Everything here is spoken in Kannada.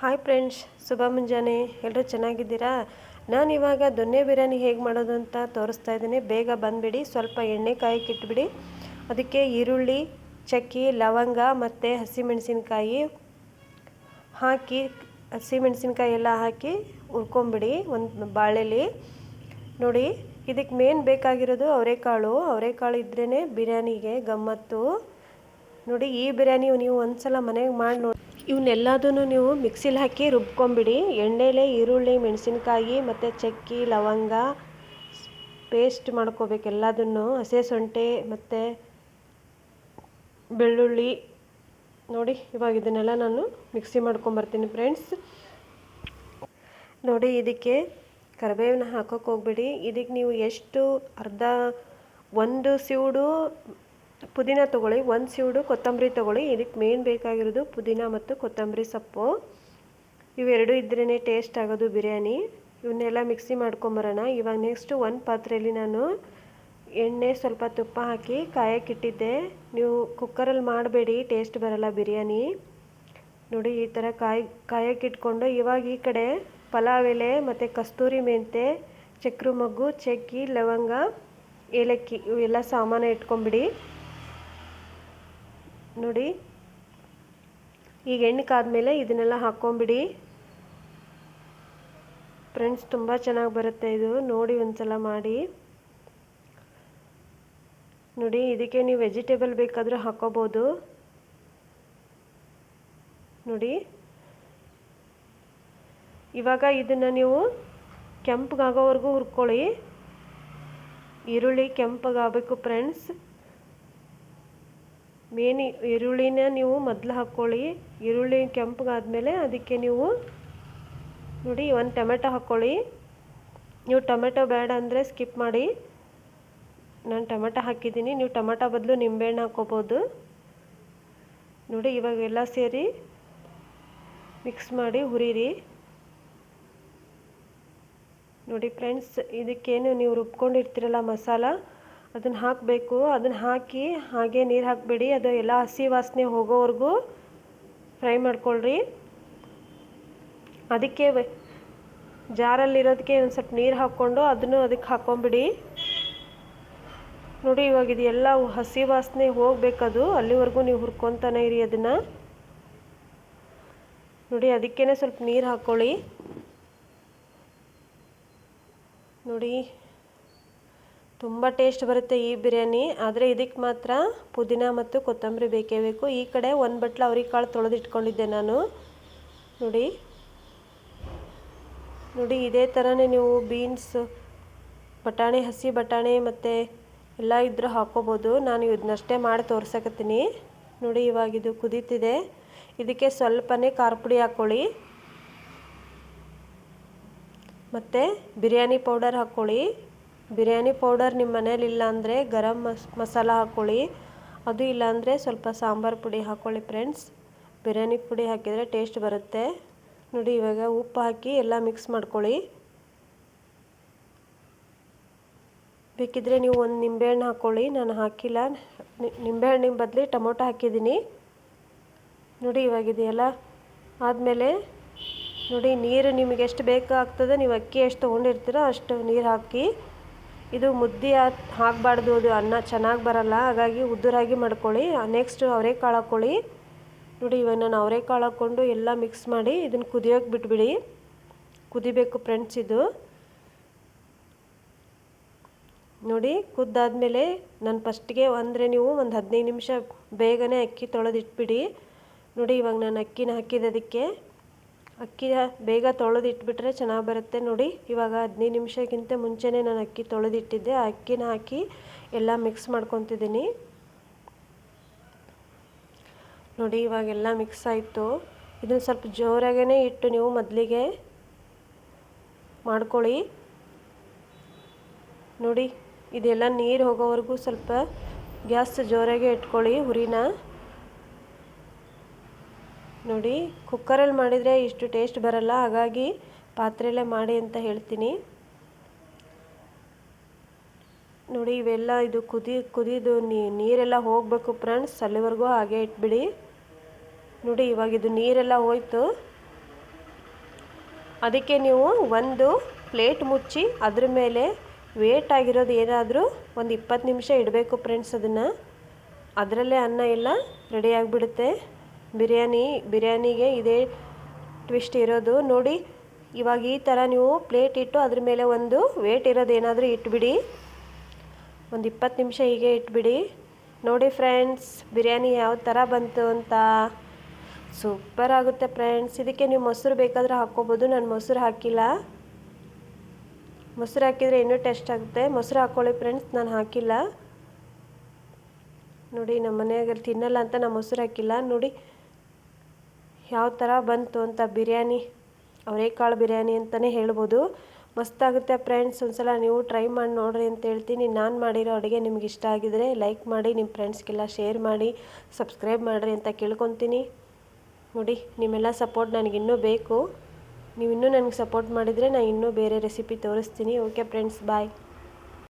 ಹಾಯ್ ಫ್ರೆಂಡ್ಸ್, ಶುಭ ಮುಂಜಾನೆ. ಎಲ್ಲರೂ ಚೆನ್ನಾಗಿದ್ದೀರಾ? ನಾನು ಇವಾಗ ದೊನ್ನೆ ಬಿರಿಯಾನಿ ಹೇಗೆ ಮಾಡೋದು ಅಂತ ತೋರಿಸ್ತಾ ಇದ್ದೀನಿ. ಬೇಗ ಬಂದುಬಿಡಿ, ಸ್ವಲ್ಪ ಎಣ್ಣೆ ಕಾಯಕ್ಕೆ ಇಟ್ಬಿಡಿ. ಅದಕ್ಕೆ ಈರುಳ್ಳಿ, ಚಕ್ಕಿ, ಲವಂಗ ಮತ್ತು ಹಸಿಮೆಣಸಿನ್ಕಾಯಿ ಹಾಕಿ, ಹಸಿಮೆಣಸಿನ್ಕಾಯಿ ಎಲ್ಲ ಹಾಕಿ ಹುರ್ಕೊಂಬಿಡಿ ಒಂದು ಬಾಳೆಲಿ. ನೋಡಿ ಇದಕ್ಕೆ ಮೇನ್ ಬೇಕಾಗಿರೋದು ಅವರೆಕಾಳು. ಅವರೆಕಾಳು ಇದ್ರೇ ಬಿರಿಯಾನಿಗೆ ಗಮ್ಮತ್ತು. ನೋಡಿ, ಈ ಬಿರಿಯಾನಿ ನೀವು ಒಂದು ಸಲ ಮನೆಗೆ ಮಾಡಿ ನೋಡಿ. ಇವನ್ನೆಲ್ಲದನ್ನು ನೀವು ಮಿಕ್ಸಿಲಿ ಹಾಕಿ ರುಬ್ಕೊಂಬಿಡಿ. ಎಣ್ಣೆಲೆ, ಈರುಳ್ಳಿ, ಮೆಣಸಿನ್ಕಾಯಿ ಮತ್ತು ಚಕ್ಕೆ, ಲವಂಗ, ಪೇಸ್ಟ್ ಮಾಡ್ಕೋಬೇಕು ಎಲ್ಲದನ್ನು. ಹಸಿ ಸೊಂಟೆ ಮತ್ತು ಬೆಳ್ಳುಳ್ಳಿ. ನೋಡಿ, ಇವಾಗ ಇದನ್ನೆಲ್ಲ ನಾನು ಮಿಕ್ಸಿ ಮಾಡ್ಕೊಂಬರ್ತೀನಿ ಫ್ರೆಂಡ್ಸ್. ನೋಡಿ, ಇದಕ್ಕೆ ಕರಿಬೇವನ್ನ ಹಾಕೋಕೆ ಹೋಗ್ಬಿಡಿ. ಇದಕ್ಕೆ ನೀವು ಎಷ್ಟು ಅರ್ಧ ಒಂದು ಸಿವುಡು ಪುದೀನ ತೊಗೊಳ್ಳಿ, ಒಂದು ಸೀಡು ಕೊತ್ತಂಬರಿ ತೊಗೊಳ್ಳಿ ಇದಕ್ಕೆ ಮೇನ್ ಬೇಕಾಗಿರೋದು ಪುದೀನ ಮತ್ತು ಕೊತ್ತಂಬರಿ ಸೊಪ್ಪು. ಇವೆರಡು ಇದ್ರೇ ಟೇಸ್ಟ್ ಆಗೋದು ಬಿರಿಯಾನಿ. ಇವನ್ನೆಲ್ಲ ಮಿಕ್ಸಿ ಮಾಡ್ಕೊಂಬರೋಣ. ಇವಾಗ ನೆಕ್ಸ್ಟು ಒಂದು ಪಾತ್ರೆಯಲ್ಲಿ ನಾನು ಎಣ್ಣೆ ಸ್ವಲ್ಪ ತುಪ್ಪ ಹಾಕಿ ಕಾಯಕ್ಕಿಟ್ಟಿದ್ದೆ ನೀವು ಕುಕ್ಕರಲ್ಲಿ ಮಾಡಬೇಡಿ ಟೇಸ್ಟ್ ಬರಲ್ಲ ಬಿರಿಯಾನಿ. ನೋಡಿ, ಈ ಥರ ಕಾಯಿ ಕಾಯಕ್ಕಿಟ್ಕೊಂಡು ಇವಾಗ ಈ ಕಡೆ ಪಲಾವ್ ಎಲೆ ಮತ್ತು ಕಸ್ತೂರಿ ಮೆಂತೆ, ಚಕ್ರ ಮಗ್ಗು, ಚಕ್ಕಿ, ಲವಂಗ, ಏಲಕ್ಕಿ, ಇವೆಲ್ಲ ಸಾಮಾನು ಇಟ್ಕೊಂಬಿಡಿ. ನೋಡಿ. ಈಗ ಎಣ್ಣೆ ಕಾದ್ಮೇಲೆ ಇದನ್ನೆಲ್ಲ ಹಾಕ್ಕೊಂಬಿಡಿ. ಫ್ರೆಂಡ್ಸ್ ತುಂಬ ಚೆನ್ನಾಗಿ ಬರುತ್ತೆ ಇದು. ನೋಡಿ ಒಂದ್ಸಲ ಮಾಡಿ. ನೋಡಿ, ಇದಕ್ಕೆ ನೀವು ವೆಜಿಟೇಬಲ್ ಬೇಕಾದರೂ ಹಾಕೋಬೋದು ನೋಡಿ. ಇವಾಗ ಇದನ್ನು ನೀವು ಕೆಂಪಗಾಗೋವರೆಗೂ ಹುರ್ಕೊಳ್ಳಿ. ಈರುಳ್ಳಿ ಕೆಂಪಗಾಗಬೇಕು ಫ್ರೆಂಡ್ಸ್ ಮೇನ್ ಈರುಳ್ಳಿನ ನೀವು ಮೊದಲು ಹಾಕ್ಕೊಳ್ಳಿ. ಈರುಳ್ಳಿ ಕೆಂಪಗಾದ್ಮೇಲೆ ಅದಕ್ಕೆ ನೀವು ನೋಡಿ ಒಂದು ಟೊಮೆಟೊ ಹಾಕ್ಕೊಳ್ಳಿ. ನೀವು ಟೊಮೆಟೊ ಬೇಡ ಅಂದರೆ ಸ್ಕಿಪ್ ಮಾಡಿ. ನಾನು ಟೊಮೆಟೊ ಹಾಕಿದ್ದೀನಿ. ನೀವು ಟೊಮೆಟೊ ಬದಲು ನಿಂಬೆಹಣ್ಣು ಹಾಕ್ಕೋಬೋದು. ನೋಡಿ ಇವಾಗ ಎಲ್ಲ ಸೇರಿ ಮಿಕ್ಸ್ ಮಾಡಿ ಹುರಿರಿ. ನೋಡಿ ಫ್ರೆಂಡ್ಸ್, ಇದಕ್ಕೇನು ನೀವು ರುಬ್ಕೊಂಡಿರ್ತೀರಲ್ಲ ಮಸಾಲ? ಅದನ್ನು ಹಾಕಬೇಕು. ಅದನ್ನು ಹಾಕಿ ಹಾಗೆ ನೀರು ಹಾಕಬೇಡಿ. ಅದು ಎಲ್ಲ ಹಸಿ ವಾಸನೆ ಹೋಗೋವರೆಗೂ ಫ್ರೈ ಮಾಡ್ಕೊಳ್ರಿ. ಅದಕ್ಕೆ ಜಾರಲ್ಲಿರೋದಕ್ಕೆ ಒಂದು ಸ್ವಲ್ಪ ನೀರು ಹಾಕ್ಕೊಂಡು ಅದನ್ನು ಅದಕ್ಕೆ ಹಾಕ್ಕೊಂಬಿಡಿ ನೋಡಿ ಇವಾಗ ಇದು ಎಲ್ಲ ಹಸಿ ವಾಸನೆ ಹೋಗಬೇಕದು. ಅಲ್ಲಿವರೆಗೂ ನೀವು ಹುರ್ಕೊತಾನೆ ಇರಿ ಅದನ್ನು. ನೋಡಿ ಅದಕ್ಕೇ ಸ್ವಲ್ಪ ನೀರು ಹಾಕ್ಕೊಳ್ಳಿ ನೋಡಿ ತುಂಬ ಟೇಸ್ಟ್ ಬರುತ್ತೆ ಈ ಬಿರಿಯಾನಿ. ಆದರೆ ಇದಕ್ಕೆ ಮಾತ್ರ ಪುದೀನ ಮತ್ತು ಕೊತ್ತಂಬರಿ ಬೇಕೇ ಬೇಕು. ಈ ಕಡೆ ಒಂದು ಬಟ್ಲು ಅವ್ರಿಕಾಳು ತೊಳೆದಿಟ್ಕೊಂಡಿದ್ದೆ ನಾನು. ನೋಡಿ. ನೋಡಿ, ಇದೇ ಥರನೇ ನೀವು ಬೀನ್ಸ್, ಬಟಾಣಿ, ಹಸಿ ಬಟಾಣಿ ಮತ್ತು ಎಲ್ಲ ಇದ್ರೂ ಹಾಕೋಬೋದು ನಾನು ಇದನ್ನಷ್ಟೇ ಮಾಡಿ ತೋರ್ಸಕತ್ತೀನಿ. ನೋಡಿ, ಇವಾಗ ಇದು ಕುದೀತಿದೆ. ಇದಕ್ಕೆ ಸ್ವಲ್ಪನೇ ಖಾರ ಪುಡಿ ಹಾಕ್ಕೊಳ್ಳಿ. ಮತ್ತು ಬಿರಿಯಾನಿ ಪೌಡರ್ ಹಾಕ್ಕೊಳ್ಳಿ. ಬಿರಿಯಾನಿ ಪೌಡರ್ ನಿಮ್ಮ ಮನೇಲಿ ಇಲ್ಲ ಅಂದರೆ ಗರಂ ಮಸ್, ಮಸಾಲ ಹಾಕ್ಕೊಳ್ಳಿ ಅದು ಇಲ್ಲಾಂದರೆ ಸ್ವಲ್ಪ ಸಾಂಬಾರು ಪುಡಿ ಹಾಕ್ಕೊಳ್ಳಿ ಫ್ರೆಂಡ್ಸ್. ಬಿರಿಯಾನಿ ಪುಡಿ ಹಾಕಿದರೆ ಟೇಸ್ಟ್ ಬರುತ್ತೆ. ನೋಡಿ, ಇವಾಗ ಉಪ್ಪು ಹಾಕಿ ಎಲ್ಲ ಮಿಕ್ಸ್ ಮಾಡ್ಕೊಳ್ಳಿ. ಬೇಕಿದ್ರೆ ನೀವು ಒಂದು ನಿಂಬೆಹಣ್ಣು ಹಾಕ್ಕೊಳ್ಳಿ ನಾನು ಹಾಕಿಲ್ಲ. ನಿಂಬೆಹಣ್ಣಿನ ಬದಲಿ ಟೊಮೊಟೊ ಹಾಕಿದ್ದೀನಿ. ನೋಡಿ, ಇವಾಗ ಇದೆಯಲ್ಲ. ಆದಮೇಲೆ ನೋಡಿ, ನೀರು ನಿಮಗೆ ಎಷ್ಟು ಬೇಕಾಗ್ತದೆ ನೀವು ಅಕ್ಕಿ ಎಷ್ಟು ತೊಗೊಂಡಿರ್ತೀರೋ ಅಷ್ಟು ನೀರು ಹಾಕಿ. ಇದು ಮುದ್ದೆ ಹಾಕಬಾರ್ದು, ಅದು ಅನ್ನ ಚೆನ್ನಾಗಿ ಬರಲ್ಲ. ಹಾಗಾಗಿ ಉದ್ದುರಾಗಿ ಮಾಡ್ಕೊಳ್ಳಿ. ನೆಕ್ಸ್ಟ್ ಅವರೆಕಾಳು ಹಾಕ್ಕೊಳ್ಳಿ ನೋಡಿ, ಇವಾಗ ನಾನು ಅವರೆಕಾಳು ಹಾಕ್ಕೊಂಡು ಎಲ್ಲ ಮಿಕ್ಸ್ ಮಾಡಿ ಇದನ್ನು ಕುದಿಯೋಕೆ ಬಿಟ್ಬಿಡಿ. ಕುದಿಬೇಕು ಫ್ರೆಂಡ್ಸ್ ಇದು. ನೋಡಿ, ಕುದ್ದಾದಮೇಲೆ ನಾನು ಫಸ್ಟಿಗೆ ಅಂದರೆ ನೀವು ಒಂದು ಹದಿನೈದು ನಿಮಿಷ ಬೇಗನೆ ಅಕ್ಕಿ ತೊಳೆದಿಟ್ಬಿಡಿ. ನೋಡಿ, ಇವಾಗ ನಾನು ಅಕ್ಕಿನ ಹಾಕಿದ್ದು ಅದಕ್ಕೆ. ಅಕ್ಕಿ ಬೇಗ ತೊಳೆದಿಟ್ಬಿಟ್ರೆ ಚೆನ್ನಾಗಿ ಬರುತ್ತೆ ನೋಡಿ. ಇವಾಗ ಹದಿನೈದು ನಿಮಿಷಕ್ಕಿಂತ ಮುಂಚೆನೇ ನಾನು ಅಕ್ಕಿ ತೊಳೆದಿಟ್ಟಿದ್ದೆ. ಆ ಅಕ್ಕಿನ ಹಾಕಿ ಎಲ್ಲ ಮಿಕ್ಸ್ ಮಾಡ್ಕೊತಿದ್ದೀನಿ. ನೋಡಿ ಇವಾಗೆಲ್ಲ ಮಿಕ್ಸ್ ಆಯಿತು. ಇದನ್ನು ಸ್ವಲ್ಪ ಜೋರಾಗೇ ಇಟ್ಟು ನೀವು ಮೊದಲಿಗೆ ಮಾಡ್ಕೊಳ್ಳಿ. ನೋಡಿ, ಇದೆಲ್ಲ ನೀರು ಹೋಗೋವರೆಗೂ ಸ್ವಲ್ಪ ಗ್ಯಾಸ್ ಜೋರಾಗೆ ಇಟ್ಕೊಳ್ಳಿ ಹುರಿನ. ನೋಡಿ, ಕುಕ್ಕರಲ್ಲಿ ಮಾಡಿದರೆ ಇಷ್ಟು ಟೇಸ್ಟ್ ಬರಲ್ಲ, ಹಾಗಾಗಿ ಪಾತ್ರೆಯಲ್ಲೇ ಮಾಡಿ ಅಂತ ಹೇಳ್ತೀನಿ. ನೋಡಿ, ಇವೆಲ್ಲ ಇದು ಕುದಿ, ಕುದಿದು ನೀರೆಲ್ಲ ಹೋಗಬೇಕು ಫ್ರೆಂಡ್ಸ್, ಅಲ್ಲಿವರೆಗೂ ಹಾಗೆ ಇಟ್ಬಿಡಿ. ನೋಡಿ, ಇವಾಗ ಇದು ನೀರೆಲ್ಲ ಹೋಯ್ತು. ಅದಕ್ಕೆ ನೀವು ಒಂದು ಪ್ಲೇಟ್ ಮುಚ್ಚಿ ಅದ್ರ ಮೇಲೆ ವೇಟ್ ಆಗಿರೋದು ಏನಾದರೂ ಒಂದು ಇಪ್ಪತ್ತು ನಿಮಿಷ ಇಡಬೇಕು ಫ್ರೆಂಡ್ಸ್ ಅದನ್ನು. ಅದರಲ್ಲೇ ಅನ್ನ ಎಲ್ಲ ರೆಡಿ ಆಗಿಬಿಡುತ್ತೆ. ಬಿರಿಯಾನಿ, ಬಿರಿಯಾನಿಗೆ ಇದೇ ಟ್ವಿಸ್ಟ್ ಇರೋದು. ನೋಡಿ, ಇವಾಗ ಈ ಥರ ನೀವು ಪ್ಲೇಟ್ ಇಟ್ಟು ಅದ್ರ ಮೇಲೆ ಒಂದು ವೇಟ್ ಇರೋದು ಏನಾದರೂ ಇಟ್ಬಿಡಿ. ಒಂದು ಇಪ್ಪತ್ತು ನಿಮಿಷ ಹೀಗೆ ಇಟ್ಬಿಡಿ. ನೋಡಿ ಫ್ರೆಂಡ್ಸ್ ಬಿರಿಯಾನಿ ಯಾವ ಥರ ಬಂತು ಅಂತ. ಸೂಪರ್ ಆಗುತ್ತೆ ಫ್ರೆಂಡ್ಸ್ ಇದಕ್ಕೆ ನೀವು ಮೊಸರು ಬೇಕಾದರೆ ಹಾಕ್ಕೋಬೋದು. ನಾನು ಮೊಸರು ಹಾಕಿಲ್ಲ. ಮೊಸರು ಹಾಕಿದರೆ ಇನ್ನೂ ಟೇಸ್ಟ್ ಆಗುತ್ತೆ. ಮೊಸರು ಹಾಕ್ಕೊಳ್ಳಿ ಫ್ರೆಂಡ್ಸ್ ನಾನು ಹಾಕಿಲ್ಲ. ನೋಡಿ ನಮ್ಮ ಮನೆಯಾಗಲ್ಲಿ ತಿನ್ನಲ್ಲ ಅಂತ ನಾನು ಮೊಸರು ಹಾಕಿಲ್ಲ. ನೋಡಿ ಯಾವ ಥರ ಬಂತು ಅಂತ ಬಿರಿಯಾನಿ ಅವರೇಕಾಳು ಬಿರಿಯಾನಿ ಅಂತಲೇ ಹೇಳ್ಬೋದು. ಮಸ್ತಾಗುತ್ತೆ ಫ್ರೆಂಡ್ಸ್ ಒಂದ್ಸಲ ನೀವು ಟ್ರೈ ಮಾಡಿ ನೋಡ್ರಿ ಅಂತ ಹೇಳ್ತೀನಿ. ನಾನು ಮಾಡಿರೋ ಅಡುಗೆ ನಿಮ್ಗೆ ಇಷ್ಟ ಆಗಿದರೆ ಲೈಕ್ ಮಾಡಿ ನಿಮ್ಮ ಫ್ರೆಂಡ್ಸ್ಗೆಲ್ಲ ಶೇರ್ ಮಾಡಿ ಸಬ್ಸ್ಕ್ರೈಬ್ ಮಾಡಿರಿ ಅಂತ ಕೇಳ್ಕೊತೀನಿ. ನೋಡಿ, ನಿಮ್ಮೆಲ್ಲ ಸಪೋರ್ಟ್ ನನಗಿನ್ನೂ ಬೇಕು. ನೀವು ಇನ್ನೂ ನನಗೆ ಸಪೋರ್ಟ್ ಮಾಡಿದರೆ ನಾನು ಇನ್ನೂ ಬೇರೆ ರೆಸಿಪಿ ತೋರಿಸ್ತೀನಿ. Okay friends bye